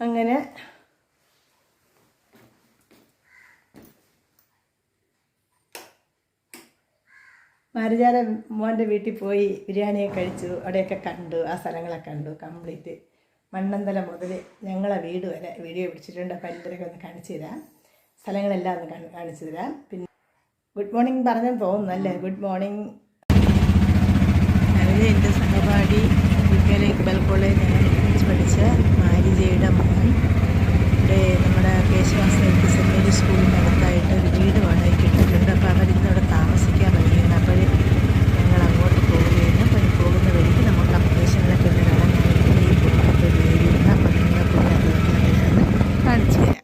അങ്ങനെ. മാരുജാര മോന്റെ വീട്ടിൽ പോയി ബിരിയാണിയൊക്കെ കഴിച്ചു. അവിടെയൊക്കെ കണ്ടു. ആ സ്ഥലങ്ങളൊക്കെ കണ്ടു. കംപ്ലീറ്റ് മണ്ണന്തല മുതൽ ഞങ്ങളെ വീട് വരെ വീഡിയോ പിടിച്ചിട്ടുണ്ട്. അപ്പോൾ ഒന്ന് കാണിച്ചു തരാം. സ്ഥലങ്ങളെല്ലാം ഒന്ന് കാണി- കാണിച്ചു തരാം. പിന്നെ ഗുഡ് മോർണിംഗ് പറഞ്ഞു തോന്നുന്നു അല്ലേ? Good morning. രാവിലെ എന്റെ സഹപാഠി വിദ്യാലയ ഇക്ബൽ കോളേജ് പഠിച്ച മാരിജയുടെ മോൻ ഇവിടെ നമ്മുടെ കേശവാസ സെന്റ് സെക്കൻഡറി സ്കൂളിന്റെ അടുത്തായിട്ട് ഒരു വീട് വാടകയ്ക്ക് ഇട്ടിട്ടുണ്ട്. അപ്പോൾ അവരിന്ന് അവിടെ താമസിക്കാൻ വഴിയാണ് അപ്പോൾ ഞങ്ങൾ അങ്ങോട്ട് പോവുകയാണ്. അപ്പോൾ ഇനി പോകുന്ന വഴിക്ക് നമുക്ക് അപ്ഡേഷനിലൊക്കെ ഒന്ന് കാണാൻ ഞാൻ ഈ കുടുംബത്തെ വേദിയുണ്ട് അപ്പോൾ നിങ്ങൾ പിന്നെ അത് കാണിച്ചു തരാം.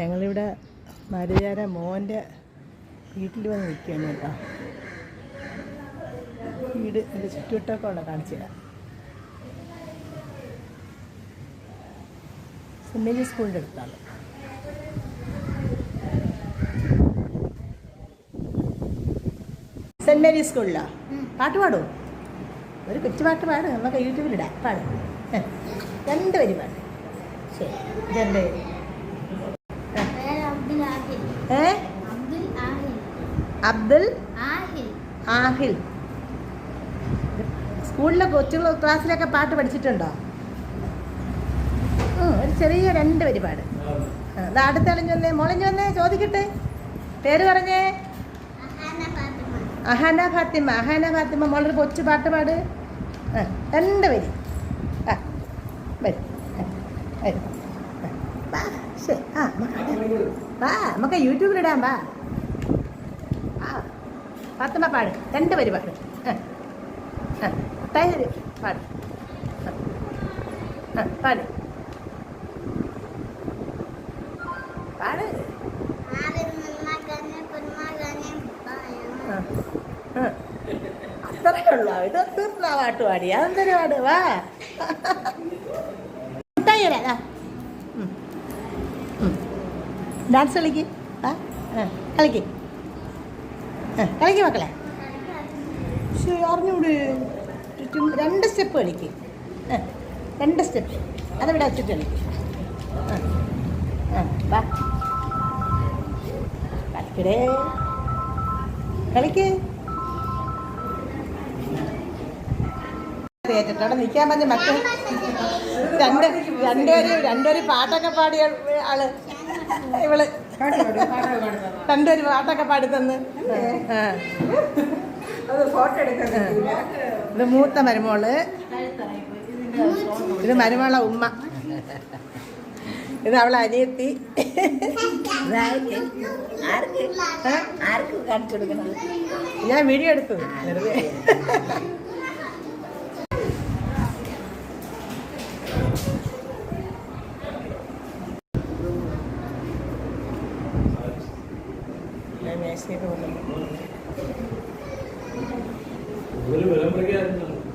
ഞങ്ങളിവിടെ മരുചാര മോന്റെ വീട്ടിൽ വന്ന് നിൽക്കുകയാണ് കേട്ടോ. വീട് എന്റെ ചുറ്റുവട്ടമൊക്കെ ഉണ്ട്? കാണിച്ചു തരാം. സെന്റ് മേരീസ് സ്കൂളിന്റെ അടുത്താണ്. സെന്റ് മേരീസ് സ്കൂളിലോ പാട്ട് പാടുമോ ഒരു കൊച്ചു പാട്ട് പാട് നമുക്ക് യൂട്യൂബിലിടാം പാടും. രണ്ട് വരി പാട്. ശരി. രണ്ട് പേര് ഏ? അബ്ദുൽ ആഹിൽ. അബ്ദുൽ ആഹിൽ ആഹിൽ സ്കൂളിലെ കൊച്ചുകൾ ക്ലാസ്സിലൊക്കെ പാട്ട് പഠിച്ചിട്ടുണ്ടോ? ചെറിയ രണ്ട് പരിപാട്. ആ, ദാ അടുത്ത അളിഞ്ഞു വന്നേ. മോളിഞ്ഞു വന്നേ ചോദിക്കട്ടെ. പേര് പറഞ്ഞേ. അഹാന ഫാത്തിമ അഹാന ഫാത്തിമ. മോളൊരു കൊച്ചു പാട്ട് പാട്. രണ്ട് പേര് ആ വരി. വരി. ശരി. ആ. വാ നമുക്ക് യൂട്യൂബിലിടാം വാ. ആ ഫാത്തിമ പാട്. രണ്ട് പേര് പാട്. തൈര് പാട്. പാട്. പാട് ആവിൽ മന്മകനെ പുന്മകനെ ആ, ആ. അത്രയേ ഉള്ളൂ ഇത് തീർന്ന പാട്ട് പാടി അതെന്തൊരു പാട് വാ മുട്ടായി തരാം, ദാ. ഉം. ഉം. ഡാൻസ് കളിക്ക് ആ ആ, കളിക്ക് ആ, കളിക്ക് മക്കളെ ശ്ശോ, അറിഞ്ഞൂടെ ചുറ്റും രണ്ട് സ്റ്റെപ്പ് കളിക്ക് ആ, രണ്ട് സ്റ്റെപ്പ് അതവിടെ വെച്ചിട്ട് കളിക്ക് കളിക്കടേ കളിക്ക്. നിൽക്കാൻ പറഞ്ഞ മക്കൾ രണ്ട് രണ്ടുപേരും രണ്ടുപേരും പാട്ടൊക്കെ പാടിയ ആൾ. ഇവൾ രണ്ടുപേരും പാട്ടൊക്കെ പാടി തന്ന്. ഇത് മൂത്ത മരുമോൾ. ഇത് മരുമോള ഉമ്മ. ഇത് അവളെ അനിയത്തി. ആർക്ക്? ആർക്ക് കാണിച്ചു കൊടുക്കണം? ഞാൻ വീഡിയോ എടുത്തു. വെറുതെ.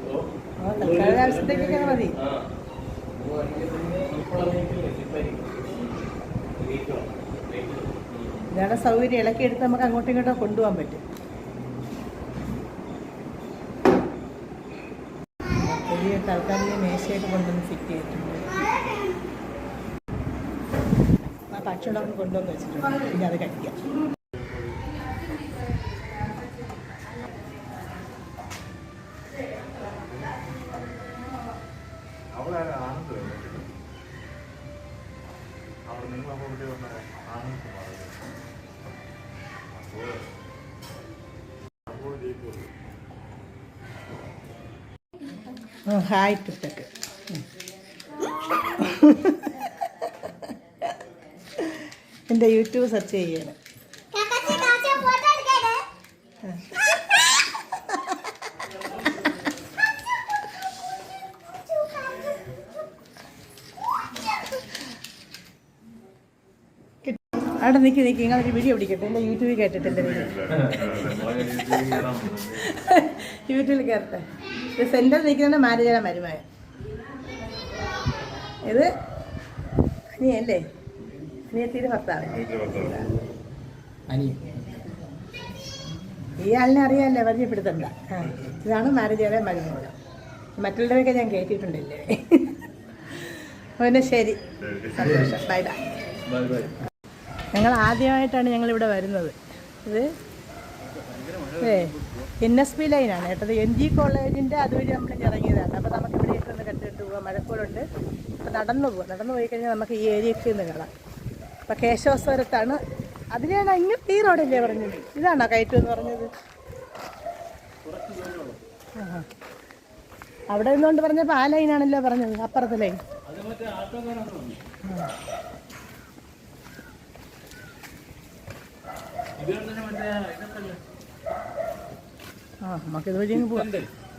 ഓ ആ, തൽക്കാല ആവശ്യത്തേക്കൊക്കെ മതി. ഇതാണ് സൗകര്യം. ഇളക്കി എടുത്ത് നമുക്ക് അങ്ങോട്ടും ഇങ്ങോട്ടും കൊണ്ടുപോകാൻ പറ്റും. പുതിയ തൽക്കാലിക മേശയൊക്കെ കൊണ്ടുവന്ന് ഫിറ്റ് ചെയ്തിട്ടുണ്ട്. ആ ഭക്ഷണമൊക്കെ കൊണ്ടുവന്ന് വെച്ചിട്ടുണ്ട്. പിന്നെ അത് കഴിക്കാം. ഹായ് പുട്ടക്ക് എന്റെ യൂട്യൂബ് സെർച്ച് ചെയ്യാണ്. അവിടെ നിൽക്കി നിൽക്കി നിങ്ങളൊരു വീഡിയോ പിടിക്കട്ടെ. എന്റെ യൂട്യൂബിൽ കേട്ടിട്ടുണ്ട് വീഡിയോ യൂട്യൂബിൽ കയറട്ടെ ഇത് സെന്ററിൽ മാനേജറെ മാരേജയുടെ മരുമായ ഇത് അനിയല്ലേ? അനിയത്തിന്റെ ഭർത്താവ്. ഈ ആളിനെ അറിയാമല്ലേ പരിചയപ്പെടുത്തണ്ട. ഇതാണ് മാനേജറെ മരുമോൾ മറ്റുള്ളവരൊക്കെ ഞാൻ കേട്ടിട്ടുണ്ടല്ലേ? പിന്നെ ശരി. സന്തോഷം. ബൈ ഞങ്ങൾ ആദ്യമായിട്ടാണ് ഞങ്ങൾ ഇവിടെ വരുന്നത്. ഇത് ഏ എൻ എസ് പി ലൈനാണ് കേട്ടത് എൻ ജി കോളേജിന്റെ അതുവഴി നമ്മൾ ഇറങ്ങിയതാണ്. അപ്പോൾ നമുക്ക് ഇവിടെ ഒന്ന് കെട്ടിട്ട് പോകാം മഴക്കോളുണ്ട് അപ്പോൾ നടന്നു പോകാം നടന്നു പോയി കഴിഞ്ഞാൽ നമുക്ക് ഈ ഏരിയയ്ക്ക് നിന്ന് കാണാം. അപ്പോൾ കേശവസ്വരത്താണ്. അതിനാണ് ഇങ്ങോട്ട് ഈ റോഡല്ലേ പറഞ്ഞത്? ഇതാണോ കയറ്റം എന്ന് പറഞ്ഞത്. അവിടെ നിന്നുകൊണ്ട് പറഞ്ഞപ്പോൾ ആ ലൈനാണല്ലോ പറഞ്ഞത് അപ്പുറത്തെ ലൈൻ. ഇത് മറ്റേ ആ നമുക്ക് ഇതുവഴി അങ്ങ് പോവാം.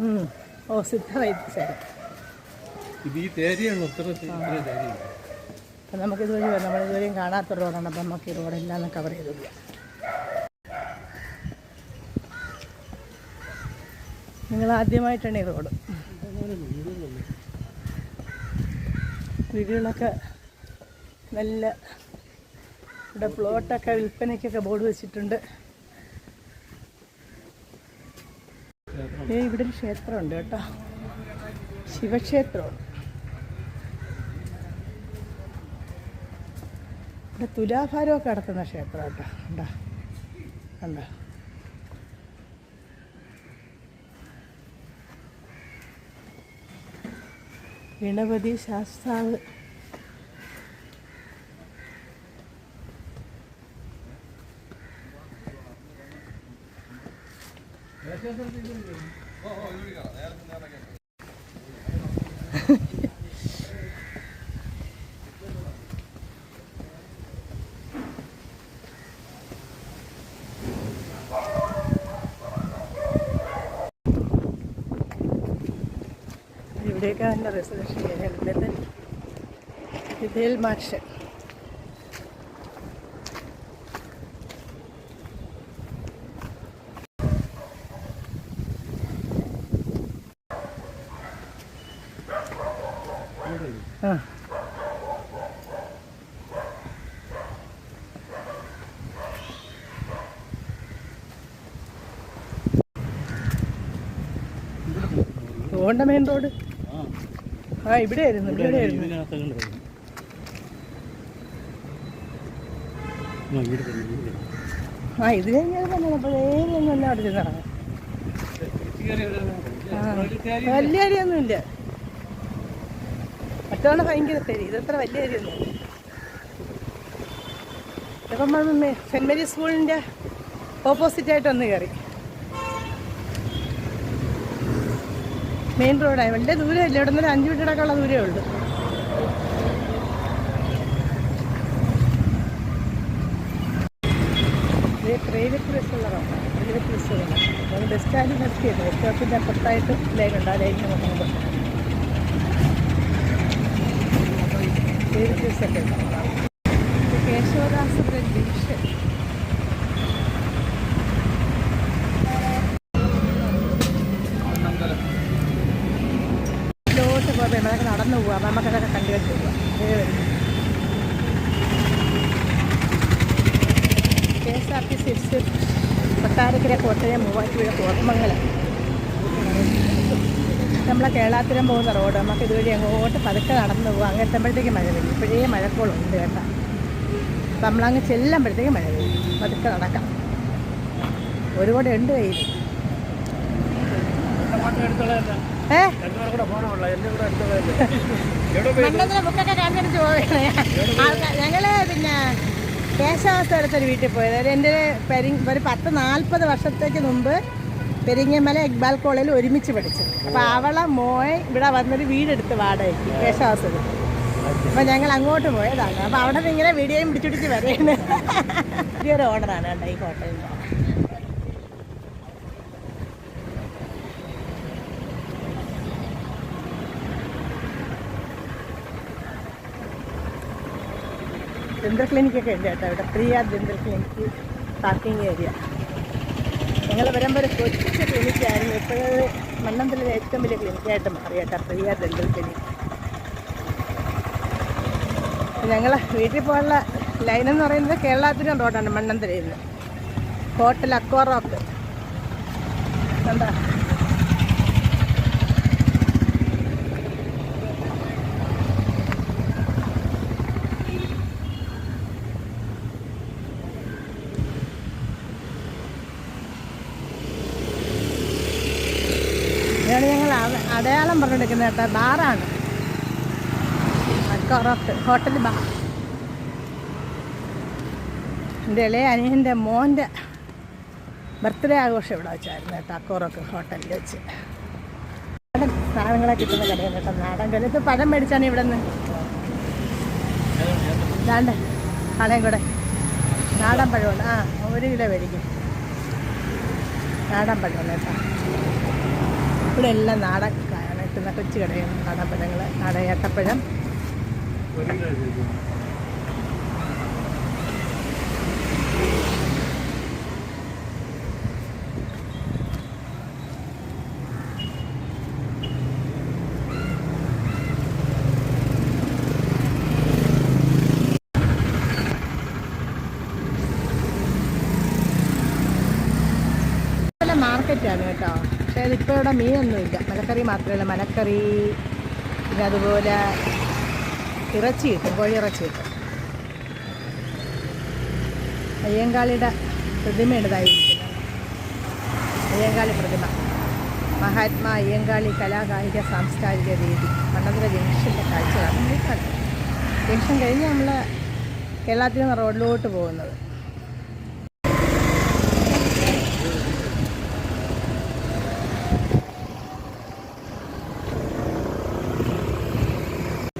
ഉം. ഓ സിദ്ധ വൈദ്യശാല ഇത് ഈ തേരിയാണ് ഉത്തര ഇത്ര തേരി അപ്പം നമുക്ക് ഇതുവഴി വരാം. നമ്മൾ ഇതുവരെയും കാണാത്ത റോഡാണ് അപ്പം നമുക്ക് ഈ റോഡെല്ലാം ഒന്ന് കവർ ചെയ്ത് നിങ്ങൾ ആദ്യമായിട്ടാണ് ഈ റോഡ്. വീടുകളൊക്കെ നല്ല ഇവിടെ പ്ലോട്ടൊക്കെ വിൽപ്പനയ്ക്കൊക്കെ ബോർഡ് വെച്ചിട്ടുണ്ട്. ഏ ഇവിടെ ഒരു ക്ഷേത്രമുണ്ട് കേട്ടോ. ശിവക്ഷേത്രമാണ് ഇവിടെ തുലാഭാരമൊക്കെ നടത്തുന്ന ക്ഷേത്രം കേട്ടോ. കണ്ടോ? കണ്ടോ? ഗണപതി ശാസ്താവ് ഇവിടെയൊക്കെ നല്ല ഏരിയ ഇവിടുത്തെ വിധേൽ മാഷ്. ആ. തോണ്ട മെയിൻ റോഡ് ആ ഇവിടെ ആയിരുന്നു ഇവിടെ ആയിരുന്നു ആ ഇത് കഴിഞ്ഞാൽ തന്നെ അവിടെ ചെന്ന് ഇറങ്ങാം വലിയ അരിയൊന്നുമില്ല. മറ്റവണ ഭയങ്കര തരി ഇതത്ര വലിയ അരിയൊന്നും ഇപ്പം നമ്മൾ സെന്റ് മേരീസ് സ്കൂളിന്റെ ഓപ്പോസിറ്റ് ആയിട്ട് ഒന്ന് കയറി. മെയിൻ റോഡായി വലിയ ദൂരമില്ല ഇവിടെ നിന്ന് ഒരു അഞ്ച് മിനിറ്റിടക്കുള്ള ദൂരമേ ഉള്ളൂ. പ്രൈവറ്റ് ബസ് സ്റ്റാൻഡ് നിർത്തിയത് ബസ് സ്റ്റോപ്പിന്റെ അപ്പുറത്തായിട്ട് ലൈനുണ്ട് ആ ലൈനിന് ബസ്സൊക്കെ ഉണ്ട് ഇത് കേശവദാസപുരം ജംഗ്ഷൻ ഇതിലോട്ട് പോകാം നമ്മളൊക്കെ നടന്നു പോവാം. നമുക്കതൊക്കെ കണ്ടു വെച്ച് പോവാം. K S R T C S Kottarakkara Kottayam Muvattupuzha Koramangala നമ്മളെ കേളാത്തിരം പോകുന്ന റോഡ് നമുക്ക് ഇതുവഴി അങ്ങോട്ട് പതുക്കെ നടന്നു പോകും അങ്ങ് എത്തുമ്പോഴത്തേക്ക് മഴ പെയ്യും. ഇപ്പോഴേ മഴക്കോളുണ്ട് കേട്ടോ. അപ്പം നമ്മളങ്ങ് ചെല്ലുമ്പോഴത്തേക്ക് മഴ പെയ്യും. പതുക്കെ നടക്കാം. ഒരുപാട് ഉണ്ട് കയ്യിൽ ഞങ്ങൾ പിന്നെ കേശവാസ്ഥ അടുത്തൊരു വീട്ടിൽ പോയത്. അതായത് എന്റെ പെരി ഒരു പത്ത് നാൽപ്പത് വർഷത്തേക്ക് മുമ്പ് പെരിങ്ങമല ഇക്ബാൽ കോളേജിൽ ഒരുമിച്ച് പഠിച്ചു. അപ്പോൾ അവളെ മോയെ ഇവിടെ വന്നൊരു വീടെടുത്ത് വാടകയ്ക്ക് കേശവാസത്തിൽ അപ്പോൾ ഞങ്ങൾ അങ്ങോട്ട് പോയതാണ്. അപ്പോൾ അവിടെ നിന്ന് ഇങ്ങനെ വീഡിയോയും പിടിച്ചുപിടിച്ച് വരെയാണ്. വലിയൊരു ഓർഡറാണ് കേട്ടോ ഈ ഹോട്ടലിന്റെ ഡെന്തൽ ക്ലിനിക്കൊക്കെ ഉണ്ട് കേട്ടോ ഇവിടെ. പ്രിയ ദന്ത ക്ലിനിക്ക് പാർക്കിംഗ് ഏരിയ ഞങ്ങൾ വരുമ്പോൾ ഒരു കൊച്ചു ക്ലിനിക്കായിരുന്നു ഇപ്പോൾ മണ്ണന്തലിലെ ഏറ്റവും വലിയ ക്ലിനിക്കായിട്ട് മാറി കേട്ടോ പ്രിയ ദന്ത ക്ലിനിക്ക് ഞങ്ങൾ വീട്ടിൽ പോകാനുള്ള ലൈൻ എന്ന് പറയുന്നത് കേരളത്തിനും റോഡാണ് മണ്ണന്തലയിൽ നിന്ന്. ഹോട്ടൽ അക്വാറോക്ക് എന്താ? അടയാളം പറഞ്ഞെടുക്കുന്ന കേട്ടോ ബാറാണ്. Hotel bar. എന്റെ ഇളയ അനിയന്റെ മോന്റെ ബർത്ത്ഡേ ആഘോഷം ഇവിടെ വെച്ചായിരുന്നു കേട്ടോ അക്കോറൊക്കെ ഹോട്ടലിൽ വെച്ച്. നാടൻ സാധനങ്ങളെ കിട്ടുന്ന കടയാണ് കേട്ടോ നാടൻ കട. ഇത് പഴം മേടിച്ചാണ് ഇവിടെ നിന്ന് ദാണ്ട് കൂടെ. നാടൻ പഴമാണ്. ആ ഒരു കിലോ മേടിക്കും. നാടൻ പഴമാണ് കേട്ടോ. ഇവിടെ എല്ലാം നാടൻ. കിട്ടുന്ന കൊച്ചു കടയാണ് നാടൻ പഴങ്ങൾ നാടൻ മാർക്കറ്റാണ് കേട്ടോ. പക്ഷേ ഇതിപ്പോൾ ഇവിടെ മീനൊന്നുമില്ല. മാത്രമല്ല മലക്കറി പിന്നെ അതുപോലെ ഇറച്ചി കിട്ടും കോഴി ഇറച്ചി കിട്ടും. അയ്യങ്കാളിയുടെ പ്രതിമയുടേതായിരിക്കുന്നത് അയ്യങ്കാളി പ്രതിമ. മഹാത്മാ അയ്യങ്കാളി കലാകായിക സാംസ്കാരിക വേദി. മണ്ണന്തര ജംഗ്ഷന്റെ കാഴ്ചകളാണ്. ജംഗ്ഷൻ കഴിഞ്ഞ് നമ്മൾ കേരളത്തിൽ നിന്ന് റോഡിലോട്ട് പോകുന്നത്.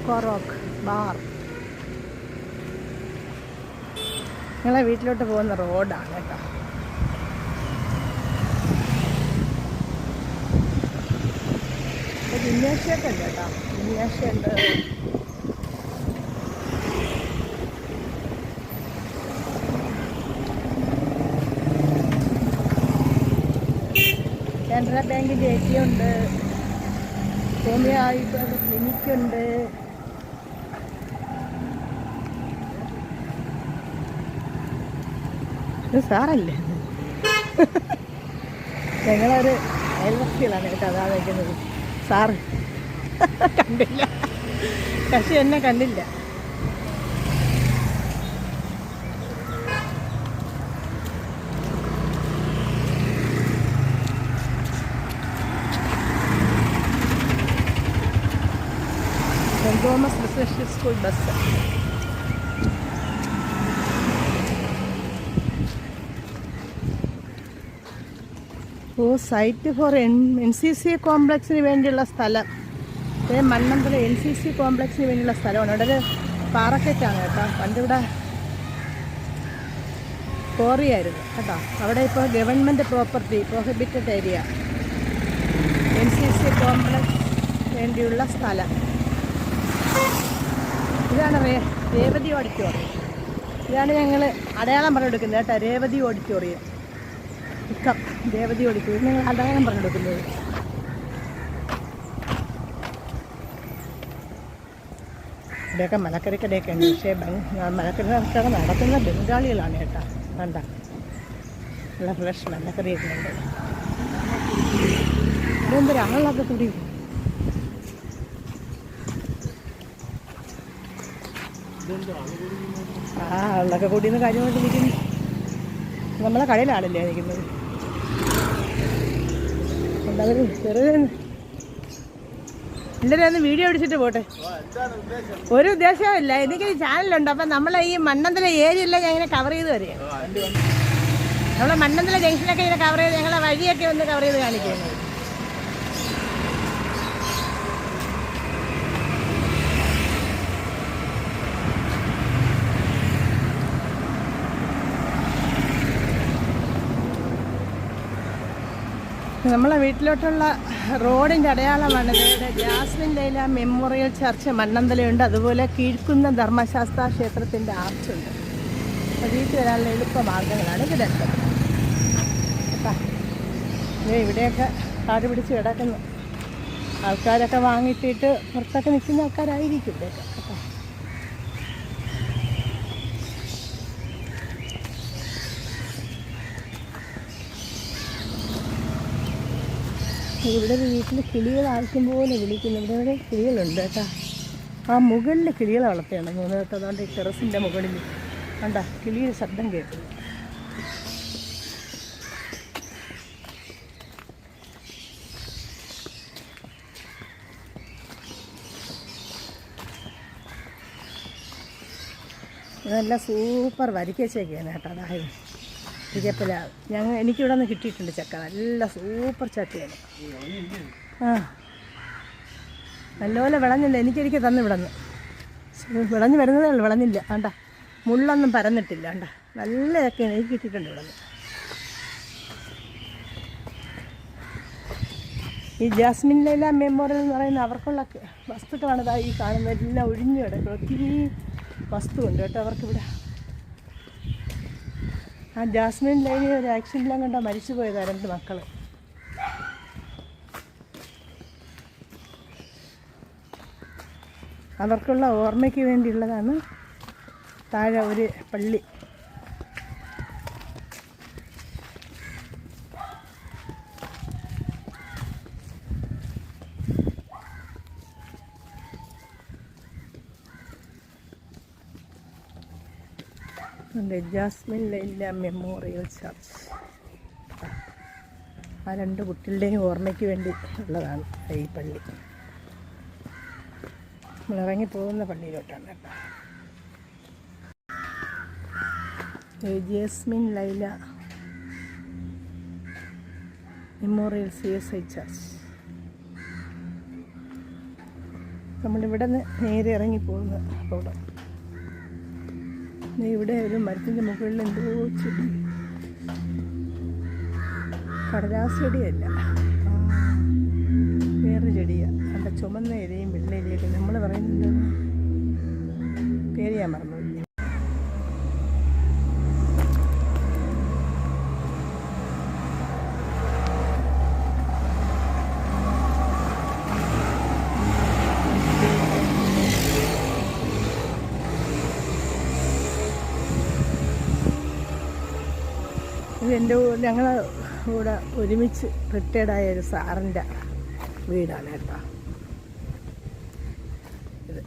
കൊറോക്ക് ബാർ നിങ്ങളെ വീട്ടിലോട്ട് പോകുന്ന റോഡാണ് കേട്ടോ. ജിംനാഷ്യൊക്കെ ഉണ്ട് കേട്ടോ? ജിംനാഷ്യുണ്ട് കാനറ ബാങ്കിന്റെ എ ടി ഉണ്ട്. ഹോമിയോ ആയുർവേദ ക്ലിനിക്കുണ്ട്. സാറല്ലേ? ഞങ്ങളൊരു അയൽവക്കിയിലാണ് അതാ വയ്ക്കുന്നത് സാറ് കണ്ടില്ല. കശി എന്നെ കണ്ടില്ല. Saint Thomas research school bus. Oh site for N N C C കോംപ്ലക്സിന് വേണ്ടിയുള്ള സ്ഥലം. ഇത് മണ്ണമ്പല എൻ സി സി കോംപ്ലക്സിന് വേണ്ടിയുള്ള സ്ഥലമാണ്. ഇവിടെ ഒരു പാറക്കെറ്റാണ് കേട്ടോ. പണ്ടിവിടെ കോറിയായിരുന്നു കേട്ടോ. അവിടെ ഇപ്പോൾ government property prohibited area N C C complex വേണ്ടിയുള്ള സ്ഥലം. ഇതാണ് രേവതി ഓഡിറ്റോറിയം ഇതാണ് ഞങ്ങൾ അടയാളം പറഞ്ഞെടുക്കുന്നത് കേട്ടോ രേവതി ഓഡിറ്റോറിയം രേവതി ഓഡിറ്റോറിയം ഞങ്ങൾ അടയാളം പറഞ്ഞെടുക്കുന്നത് ഇവിടെയൊക്കെ മലക്കറിക്കടയൊക്കെ ഉണ്ട്. പക്ഷേ മലക്കറിക്കട മലക്കറി കട നടത്തുന്ന ബംഗാളികളാണ് കേട്ടോ. കണ്ട? നല്ല ഫ്രഷ് മലക്കറിയൊക്കെ ഉണ്ട്. ഇതെന്തൊരു ആളൊക്കെ കൂടി? ആ ആളൊക്കെ കൂടി നിന്ന് കാര്യമായിട്ട് നമ്മളെ കടയിലാണല്ലേ നിൽക്കുന്നത് എല്ലാവരും ഒന്ന് വീഡിയോ പിടിച്ചിട്ട് പോട്ടെ. ഒരു ഉദ്ദേശമില്ല എനിക്ക് ചാനലുണ്ട് അപ്പം നമ്മളെ ഈ മണ്ണന്തല ഏരിയ എല്ലാം ഞാൻ ഇങ്ങനെ കവർ ചെയ്ത് വരിക. നമ്മളെ മണ്ണന്തല ജംഗ്ഷനൊക്കെ ഇങ്ങനെ കവർ ചെയ്ത് ഞങ്ങളെ വഴിയൊക്കെ ഒന്ന് കവർ ചെയ്ത് കാണിക്കുന്നത് നമ്മളെ വീട്ടിലോട്ടുള്ള റോഡിന്റെ അടയാളമാണ് ജാസ്മിൻ ലൈല മെമ്മോറിയൽ ചർച്ച് മണ്ണന്തലയുണ്ട്. അതുപോലെ കീഴ്ക്കുന്ന ധർമ്മശാസ്ത്ര ക്ഷേത്രത്തിന്റെ ആർച്ചുണ്ട്. അപ്പോൾ വീട്ടിൽ വരാനുള്ള എളുപ്പ മാർഗങ്ങളാണ് രണ്ടും. കേട്ടോ ഇവിടെയൊക്കെ കാട് പിടിച്ച് കിടക്കുന്നു. ആൾക്കാരൊക്കെ വാങ്ങിയിട്ടിട്ട് പുറത്തൊക്കെ നിൽക്കുന്ന ആൾക്കാരായിരിക്കും ഇവിടെയൊക്കെ. ഇവിടെ വീട്ടിൽ കിളികൾ ആവശ്യം പോലെ വിളിക്കുന്നു. ഇവിടെ ഇവിടെ കിളികളുണ്ട് കേട്ടോ. ആ മുകളിൽ കിളികൾ വളർത്തുകയാണ് മൂന്ന് കേട്ടോ അതുകൊണ്ട് ഈ ടെറസിന്റെ മുകളിൽ കണ്ട കിളിയുടെ ശബ്ദം കേട്ടു. നല്ല സൂപ്പർ വരിക്കച്ചേക്കാണ് കേട്ടോ. അതായത് ഇരിക്കപ്പില ഞങ്ങൾ എനിക്കിവിടെ നിന്ന് കിട്ടിയിട്ടുണ്ട് ചക്ക. നല്ല സൂപ്പർ ചക്കയാണ്. ആ. നല്ലപോലെ വിളഞ്ഞില്ല. എനിക്കെനിക്ക് തന്നു വിടന്ന് വിളഞ്ഞ് വരുന്നതേ ഉള്ളൂ. വിളഞ്ഞില്ല. വേണ്ട മുള്ളൊന്നും പരന്നിട്ടില്ല. വേണ്ട നല്ല ചക്കയാണ്. എനിക്ക് കിട്ടിയിട്ടുണ്ട് ഇവിടെ ഈ ജാസ്മിൻ ലൈല മെമ്മോറിയൽ എന്ന് പറയുന്ന അവർക്കുള്ള വസ്തുക്കളാണ് ഈ കാണുന്നത്. എല്ലാം ഒഴിഞ്ഞു കിടക്കുന്നത് ഒത്തിരി വസ്തുവുണ്ട് കേട്ടോ അവർക്കിവിടെ. ആ ജാസ്മിൻ ലൈനി ഒരു ആക്സിഡന്റിലും കണ്ടാൽ മരിച്ചു പോയതാ രണ്ട് മക്കൾ അവർക്കുള്ള ഓർമ്മയ്ക്ക് വേണ്ടിയുള്ളതാണ് താഴെ ഒരു പള്ളി. Jasmine Laila memorial church. ആ രണ്ട് കുട്ടികളുടെയും ഓർമ്മയ്ക്ക് വേണ്ടി ഉള്ളതാണ് ഈ പള്ളി. നമ്മൾ ഇറങ്ങി പോകുന്ന പള്ളിയിലോട്ടാണ് കേട്ടോ. Jasmine Laila memorial C S I church. നമ്മളിവിടെ നിന്ന് നേരെ ഇറങ്ങി പോകുന്ന റോഡ്. ദേ ഇവിടെ ഒരു മരത്തിന്റെ മുകളിൽ എന്തോ ചെടി കടലാസ് ചെടിയല്ല. വേറൊരു ചെടിയാണ് അവിടെ ചുമന്ന ഇലയും വെള്ള ഇലയൊക്കെ. നമ്മൾ പറയുന്നത് പേര് ഞാൻ ഇത് എന്റെ ഞങ്ങൾ ഇവിടെ ഒരുമിച്ച് റിട്ടയർഡായ ഒരു സാറിന്റെ വീടാണ് കേട്ടോ. ഇത്.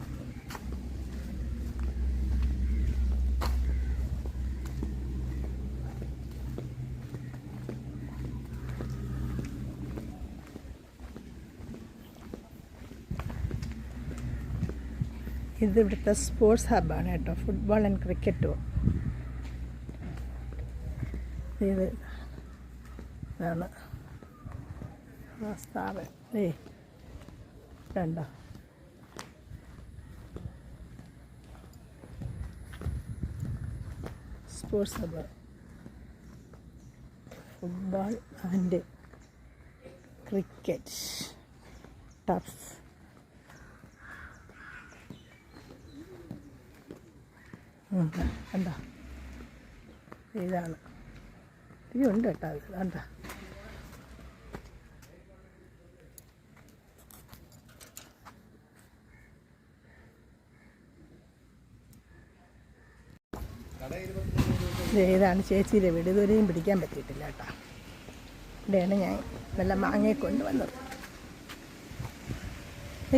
ഇത് ഇവിടുത്തെ സ്പോർട്സ് ഹബ്ബാണ് കേട്ടോ. ഫുട്ബോൾ ആൻഡ് ക്രിക്കറ്റും. ഇത് ഇതാണ് സ്ഥാപനം ഏ കണ്ടോ? Sports hub football and cricket. Turf. എന്താ ഇതാണ്. ഇനിയുണ്ട് കേട്ടോ അത്. വേണ്ട ഇതാണ് ചേച്ചിയുടെ വീട്. ഇതുവരെയും പിടിക്കാൻ പറ്റിയിട്ടില്ല കേട്ടോ. ഇവിടെയാണ് ഞാൻ നല്ല മാങ്ങയെ കൊണ്ടുവന്നത്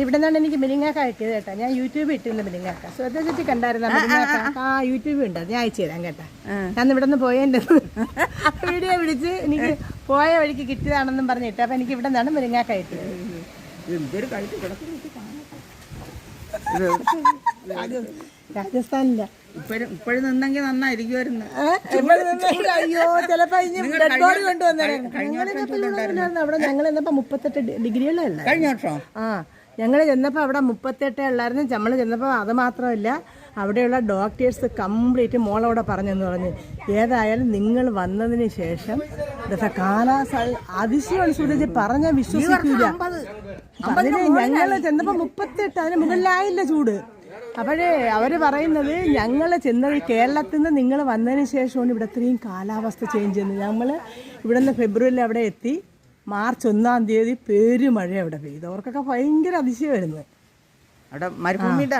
ഇവിടെ നിന്നാണ് എനിക്ക് മിനിങ്ങാക്ക കിട്ടിയത് കേട്ടോ. ഞാൻ യൂട്യൂബിൽ ഇട്ടിരുന്ന മിനിങ്ങാക്ക ശ്രദ്ധ ചേച്ചി കണ്ടായിരുന്ന മിനിങ്ങാക്ക ആ യൂട്യൂബ് ഉണ്ട്. ഞാൻ അയച്ചു തരാം കേട്ടോ. ഞാൻ ഇവിടെ നിന്ന് പോയതിന്റെ വീഡിയോ വിളിച്ച് എനിക്ക് പോയ വഴിക്ക് കിട്ടിയതാണെന്നും പറഞ്ഞിട്ട് അപ്പം എനിക്ക് ഇവിടെ നിന്നാണ് മിനിങ്ങാക്ക കിട്ടിയത്. രാജസ്ഥാനില്ല. ഇപ്പോഴും ഇപ്പോഴും നിന്നെങ്കിൽ നന്നായിരിക്കുമായിരുന്നു. അയ്യോ ചിലപ്പോ ഞങ്ങൾ എന്നപ്പോ അവിടെ. ഞങ്ങൾ ചെന്നപ്പോ മുപ്പത്തെട്ട് ഡിഗ്രികളല്ല? കഴിഞ്ഞ വർഷം? ആ. ഞങ്ങൾ ചെന്നപ്പോൾ അവിടെ മുപ്പത്തെട്ടേ ഉള്ളായിരുന്നു. നമ്മൾ ചെന്നപ്പോൾ അത് മാത്രമല്ല അവിടെയുള്ള ഡോക്ടേഴ്സ് കംപ്ലീറ്റ് മോളവിടെ പറഞ്ഞെന്ന് പറഞ്ഞ്. ഏതായാലും നിങ്ങൾ വന്നതിന് ശേഷം ഇതൊക്കെ കാലാവസ്ഥ അതിശയമാണ് സൂരജ് പറഞ്ഞാൽ വിശ്വസിക്കില്ല അതിന് ഞങ്ങൾ ചെന്നപ്പോൾ മുപ്പത്തെട്ട് അതിന് മുകളിലായില്ല ചൂട്. അപ്പോഴേ അവർ പറയുന്നത് ഞങ്ങൾ ചെന്നത് കേരളത്തിൽ നിന്ന് നിങ്ങൾ വന്നതിന് ശേഷമാണ് ഇവിടെ ഇത്രയും കാലാവസ്ഥ ചേഞ്ച് ചെയ്യുന്നത്. നമ്മൾ ഇവിടെ നിന്ന് ഫെബ്രുവരിയിൽ അവിടെ എത്തി. മാർച്ച് ഒന്നാം തീയതി പേരുമഴ അവിടെ പെയ്തു. അവർക്കൊക്കെ ഭയങ്കര അതിശയമായിരുന്നു. മരുഭൂമിയുടെ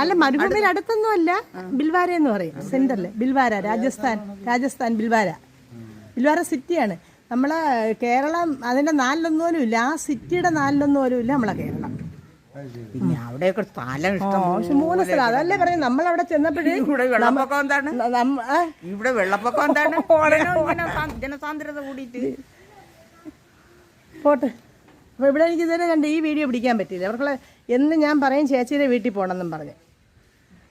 അല്ല മരുഭൂമിയിൽ അടുത്തൊന്നും അല്ല ബിൽവാര എന്ന് പറയും. സെന്ററിൽ ബിൽവാര രാജസ്ഥാൻ. രാജസ്ഥാൻ ബിൽവാര. ബിൽവാര സിറ്റിയാണ്. നമ്മളെ കേരളം അതിന്റെ നാലിലൊന്നും പോലും ഇല്ല. ആ സിറ്റിയുടെ നാലിലൊന്നും പോലും ഇല്ല നമ്മളെ കേരളം. പിന്നെ അവിടെയൊക്കെ സ്ഥലം മൂന്ന് സ്ഥലം. അതല്ലേ പറയും നമ്മൾ അവിടെ ചെന്നപ്പോഴേ ഇവിടെ വെള്ളപ്പൊക്കം എന്താണ്? ഇവിടെ വെള്ളപ്പൊക്കം എന്താണ്? ജനസാന്ദ്രത കൂടിയിട്ട്. പോട്ടെ. അപ്പോൾ ഇവിടെ എനിക്ക് ഇതുവരെ കണ്ട് ഈ വീഡിയോ പിടിക്കാൻ പറ്റിയില്ല. അവർക്കുള്ള എന്ന് ഞാൻ പറയും ചേച്ചിയുടെ വീട്ടിൽ പോകണമെന്നും പറഞ്ഞു.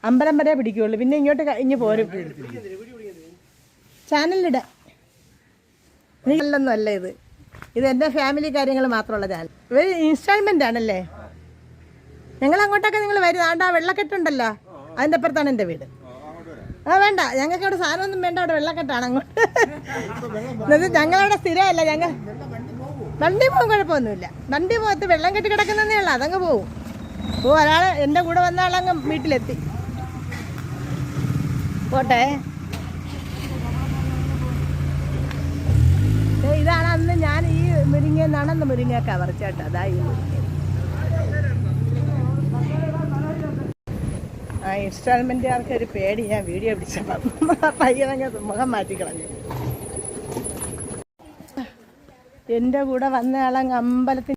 അമ്പലം വരെ പിടിക്കുകയുള്ളൂ പിന്നെ ഇങ്ങോട്ട് കഴിഞ്ഞ് പോരും. ചാനലിടാം നല്ലൊന്നും അല്ല ഇത്. ഇത് എന്റെ ഫാമിലി കാര്യങ്ങൾ മാത്രമുള്ള ചാനൽ. ഇവർ ഇൻസ്റ്റാൾമെന്റ് ആണല്ലേ? ഞങ്ങൾ അങ്ങോട്ടൊക്കെ നിങ്ങൾ വരും ആണ്ട് ആ വെള്ളക്കെട്ടുണ്ടല്ലോ? അതിന്റെ അപ്പുറത്താണ് എന്റെ വീട്. ആ വേണ്ട. ഞങ്ങൾക്ക് അവിടെ സാധനമൊന്നും വേണ്ട. അവിടെ വെള്ളക്കെട്ടാണ് അങ്ങോട്ട്. ഞങ്ങളവിടെ സ്ഥിരമല്ല. ഞങ്ങൾ വണ്ടി പോകും കുഴപ്പമൊന്നുമില്ല. നണ്ടി പോകത്ത് വെള്ളം കെട്ടി കിടക്കുന്നതേ ഉള്ളൂ അതങ്ങ് പോവും. ഓ ഒരാൾ എന്റെ കൂടെ വന്ന ആളങ്ങ് വീട്ടിലെത്തി. പോട്ടെ. ഇതാണ് അന്ന് ഞാൻ ഈ മുരിങ്ങ നടന്ന മുരിങ്ങയൊക്കെ പറിച്ചേട്ടാ അതാ ഈ മുരിങ്ങ. ആ ഇൻസ്റ്റാൾമെന്റുകാർക്ക് ഒരു പേടി. ഞാൻ വീഡിയോ പിടിച്ചപ്പം പയ്യനങ്ങ് മുഖം മാറ്റിക്കളഞ്ഞു. എന്റെ കൂടെ വന്ന ആളങ്ങ് അമ്പലത്തിൽ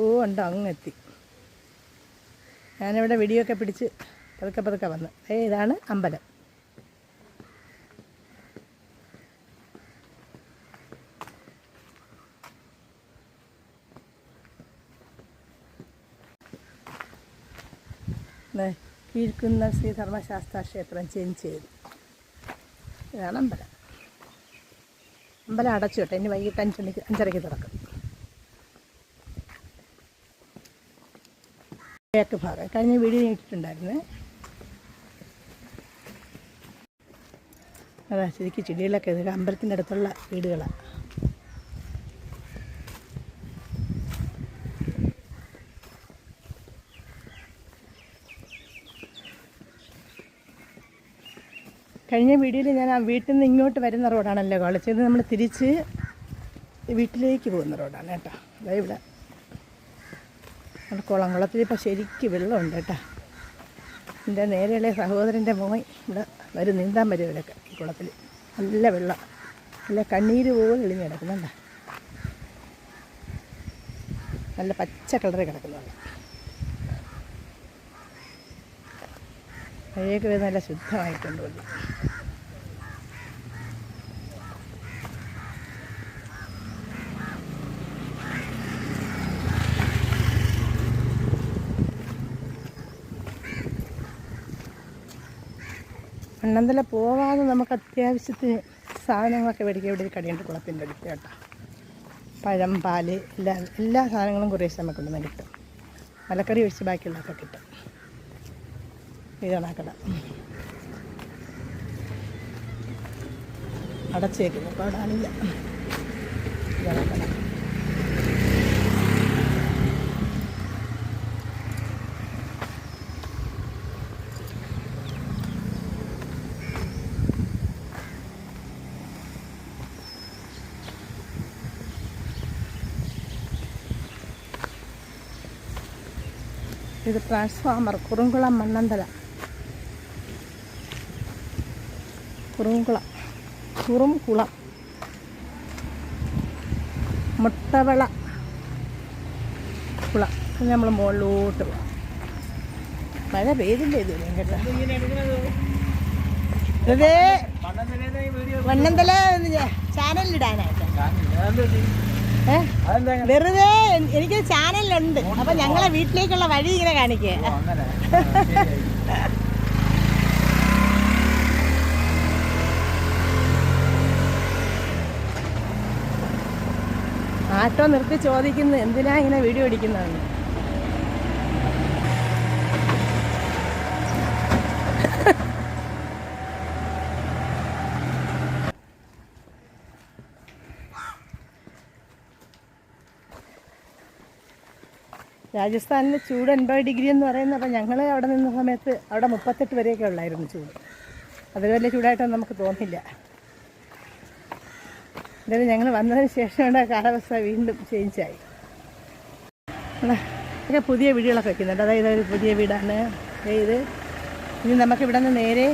ഓ ഉണ്ടോ? അങ്ങ് എത്തി. ഞാനിവിടെ വീഡിയോ ഒക്കെ പിടിച്ച് പതുക്കെ പതുക്കെ വന്ന്. ഏ ഇതാണ് അമ്പലം. കീഴ്ക്കുന്ന ശ്രീധർമ്മശാസ്ത്ര ക്ഷേത്രം ചേഞ്ച് ചെയ്തു. ഇതാണ് അമ്പലം. അമ്പലം അടച്ചു കേട്ടോ. ഇനി വൈകിട്ട് അഞ്ച് മണിക്ക് അഞ്ചരയ്ക്ക് തുറക്കും. കിഴക്ക് ഭാഗം. കഴിഞ്ഞ വീഡിയോ ഇട്ടിട്ടുണ്ടായിരുന്നേ. അതാ ശരിക്കും ചെടികളൊക്കെ അമ്പലത്തിന്റെ അടുത്തുള്ള വീടുകളാണ് കഴിഞ്ഞ വീഡിയോയിൽ ഞാൻ ആ വീട്ടിൽ നിന്ന് ഇങ്ങോട്ട് വരുന്ന റോഡാണല്ലോ കാണിച്ചത് ഇത് നമ്മൾ തിരിച്ച് വീട്ടിലേക്ക് പോകുന്ന റോഡാണ് കേട്ടോ. അതായത് ഇവിടെ. കുളം കുളത്തിൽ ഇപ്പോൾ ശരിക്കും വെള്ളമുണ്ട് കേട്ടോ. എന്റെ നേരെയുള്ള സഹോദരന്റെ മോൻ ഇവിടെ വരും നീന്താൻ വരും ഇവരൊക്കെ കുളത്തിൽ. നല്ല വെള്ളം. നല്ല കണ്ണീര് പോലെ എളിഞ്ഞ് കിടക്കുന്നുണ്ട. നല്ല പച്ച കളറ് കിടക്കുന്നുണ്ട്. വരുന്ന നല്ല ശുദ്ധമായിട്ടുണ്ട് വെള്ളം മണ്ണന്തല പോവാതെ നമുക്ക് അത്യാവശ്യത്തിന് സാധനങ്ങളൊക്കെ മേടിക്കാൻ ഇവിടെ ഒരു കടിയുണ്ട് കുളത്തിന്റെ അടുത്ത് കേട്ടോ. പഴം പാൽ എല്ലാ എല്ലാ സാധനങ്ങളും കുറേശ്ശെ നമുക്ക് ഇവിടുന്ന് കിട്ടും. മലക്കറി ഒഴിച്ച് ബാക്കിയുള്ളതൊക്കെ കിട്ടും. ഇതാണ് ആ കട. അടച്ചേക്കുന്നു. അപ്പോൾ അവിടെ കട. ഇത് ട്രാൻസ്ഫോമർ കുറുങ്കുളം മണ്ണന്തല. കുറുങ്കുളം കുറുംകുളം. മുട്ടവള കുളം. നമ്മൾ മുകളിലോട്ട് പോകാം മഴ പെയ്തില്ല ഇത് കേട്ടോ? മണ്ണന്തല ചാനലിടാനായിട്ട് വെറുതെ എനിക്ക് ചാനലുണ്ട് അപ്പൊ ഞങ്ങളെ വീട്ടിലേക്കുള്ള വഴി ഇങ്ങനെ കാണിക്കുക ആട്ടോ നിർത്തി ചോദിക്കുന്നു. എന്തിനാ ഇങ്ങനെ വീഡിയോ അടിക്കുന്നതെന്ന് രാജസ്ഥാനിൽ ചൂട് എൺപത് ഡിഗ്രി എന്ന് പറയുന്നത് അപ്പം ഞങ്ങൾ അവിടെ നിന്ന സമയത്ത് അവിടെ മുപ്പത്തെട്ട് വരെയൊക്കെ ഉള്ളായിരുന്നു ചൂട്. അത് വലിയ ചൂടായിട്ടൊന്നും നമുക്ക് തോന്നില്ല. എന്തായാലും ഞങ്ങൾ വന്നതിന് ശേഷമാണ് കാലാവസ്ഥ വീണ്ടും ചേഞ്ചായി ഇതൊക്കെ പുതിയ വീടുകളൊക്കെ വയ്ക്കുന്നുണ്ട് അതായത് ഒരു പുതിയ വീടാണ്. ഇത്. ഇനി നമുക്ക് ഇവിടെ നിന്ന് നേരെ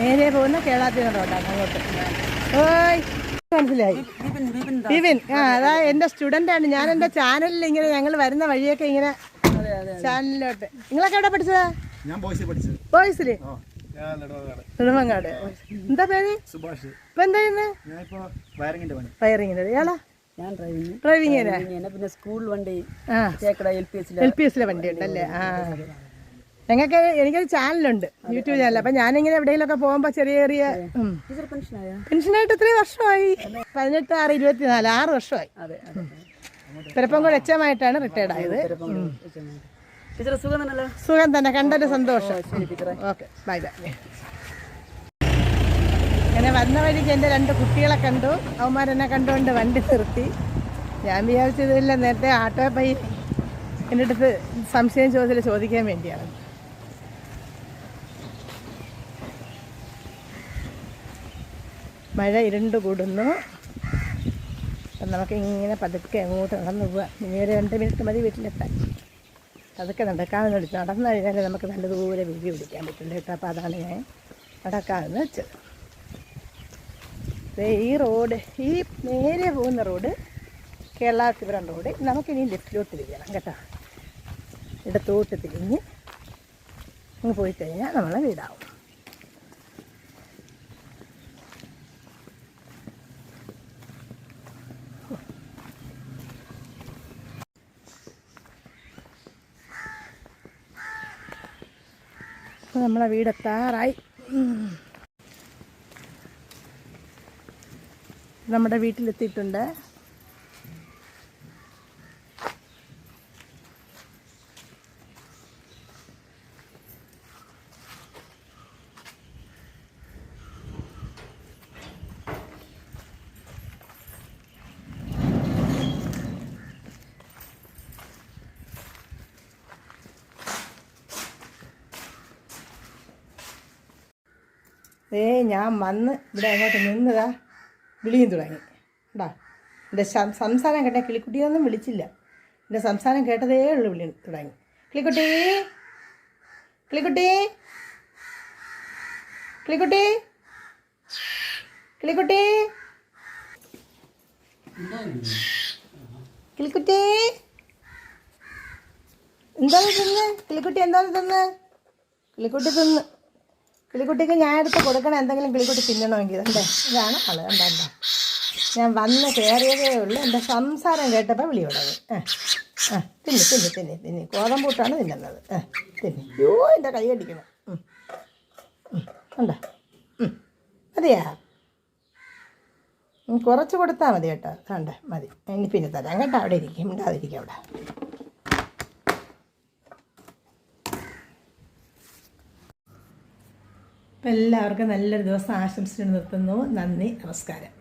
നേരെ പോകുന്ന കേരളത്തിൽ റോഡാണ് അങ്ങോട്ട്. ഓയ്! മനസ്സിലായി. ബിപിൻ ആ അതാ എന്റെ സ്റ്റുഡന്റ് ആണ്. ഞാൻ എന്റെ ചാനലിൽ ഇങ്ങനെ ഞങ്ങൾ വരുന്ന വഴിയൊക്കെ ഇങ്ങനെ ചാനലിലോട്ട് നിങ്ങളൊക്കെ എവിടെ പഠിച്ചതാ? ബോയ്സിൽ ഞാൻ നെടുമങ്ങാട് എന്താ പേര്? സുഭാഷ്. ഇപ്പൊ എന്താ വയറിങ്ങിന്റെ ഇയാളാ? ഞാൻ ഡ്രൈവിംഗ് ഡ്രൈവിംഗ് പിന്നെ സ്കൂൾ വണ്ടി ആ. Chekkada L P S L P എസിലെ വണ്ടി ഉണ്ടല്ലേ ആ ഞങ്ങൾക്ക് എനിക്കൊരു ചാനലുണ്ട് യൂട്യൂബ് ചാനൽ. അപ്പം ഞാനിങ്ങനെ എവിടെയെങ്കിലുമൊക്കെ പോകുമ്പോൾ ചെറിയ ചെറിയ പെൻഷനായിട്ട് ഇത്രയും വർഷമായി. പതിനെട്ട് ആറ് ഇരുപത്തിനാല് ആറ് വർഷമായി. അതെ കൂടെ പിറപ്പംകോട് എച്ചമായിട്ടാണ് റിട്ടയർഡ് ആയത്. സുഖം തന്നെ. കണ്ടൊരു സന്തോഷം. Okay bye bye. അങ്ങനെ വന്ന വഴിക്ക് എന്റെ രണ്ട് കുട്ടികളെ കണ്ടു. അവന്മാരെന്നെ കണ്ടുകൊണ്ട് വണ്ടി നിർത്തി. ഞാൻ വിചാരിച്ചതില്ല നേരത്തെ ആട്ടോ പൈ എന്റെ അടുത്ത് സംശയം ചോദിച്ചില്ല ചോദിക്കാൻ വേണ്ടിയാണ്. മഴ ഇരുണ്ട് കൂടുന്നു. അപ്പം നമുക്ക് ഇങ്ങനെ പതുക്കെ അങ്ങോട്ട് നടന്നു പോവാം. ഇനി ഒരു രണ്ട് മിനിറ്റ് മതി വീട്ടിലെത്താൻ. പതുക്കെ നടക്കാമെന്ന് വിളിച്ചു. നടന്നു കഴിഞ്ഞാൽ നമുക്ക് നല്ലതുപോലെ വീഡിയോ പിടിക്കാൻ പറ്റില്ല കേട്ടോ. അപ്പോൾ അതാണ് ഞാൻ നടക്കാമെന്ന് വെച്ചത്. ഈ റോഡ് ഈ നേരെ പോകുന്ന റോഡ് കേരളാത്തിപുരം റോഡ് നമുക്കിനി ലെഫ്റ്റിലോട്ട് തിരിയണം കേട്ടോ. ഇടത്തോട്ട് തിരിഞ്ഞ് അങ്ങ് പോയി കഴിഞ്ഞാൽ നമ്മളെ വീടാവും. നമ്മളെ വീടെത്താറായി. നമ്മുടെ വീട്ടിലെത്തിയിട്ടുണ്ട് ഏ ഞാൻ വന്ന് ഇവിടെ അങ്ങോട്ട് നിന്നതാ വിളിയും തുടങ്ങി. കേട്ടാ എന്റെ സംസാരം കേട്ട കിളിക്കുട്ടിയൊന്നും വിളിച്ചില്ല. എന്റെ സംസാരം കേട്ടതേ ഉള്ളൂ വിളി തുടങ്ങി. കിളിക്കുട്ടി? കിളിക്കുട്ടി? കിളിക്കുട്ടി? കിളിക്കുട്ടി? കിളിക്കുട്ടി? എന്താണ് തിന്ന്? കിളിക്കുട്ടി എന്താണ് തിന്ന്? കിളിക്കുട്ടി തിന്ന്. കിളിക്കുട്ടിക്ക് ഞാൻ എടുത്ത് കൊടുക്കണം എന്തെങ്കിലും കിളിക്കുട്ടി തിന്നണമെങ്കിൽ അല്ലേ? ഇതാണ് അത് എന്താ എന്താ? ഞാൻ വന്ന് കയറിയതേ ഉള്ളൂ. എന്റെ സംസാരം കേട്ടപ്പോൾ വിളിയോടത് ആ തിന്നി തിന്നി തിന്നി തിന്നി. കോതമ്പൂട്ടാണ് തിന്നുന്നത്. ആ തിന്നി. യോ എന്റെ കൈ അടിക്കണം. ഉണ്ടോ മതിയാ? കുറച്ച് കൊടുത്താൽ മതി കേട്ടോ. കണ്ടേ? മതി. ഇനി പിന്നെ തരാം. കേട്ടോ അവിടെ ഇരിക്കും. ഉണ്ടാതിരിക്കും അവിടെ. എല്ലാവർക്കും നല്ലൊരു ദിവസം ആശംസിച്ചു നിർത്തുന്നു. നന്ദി നമസ്കാരം.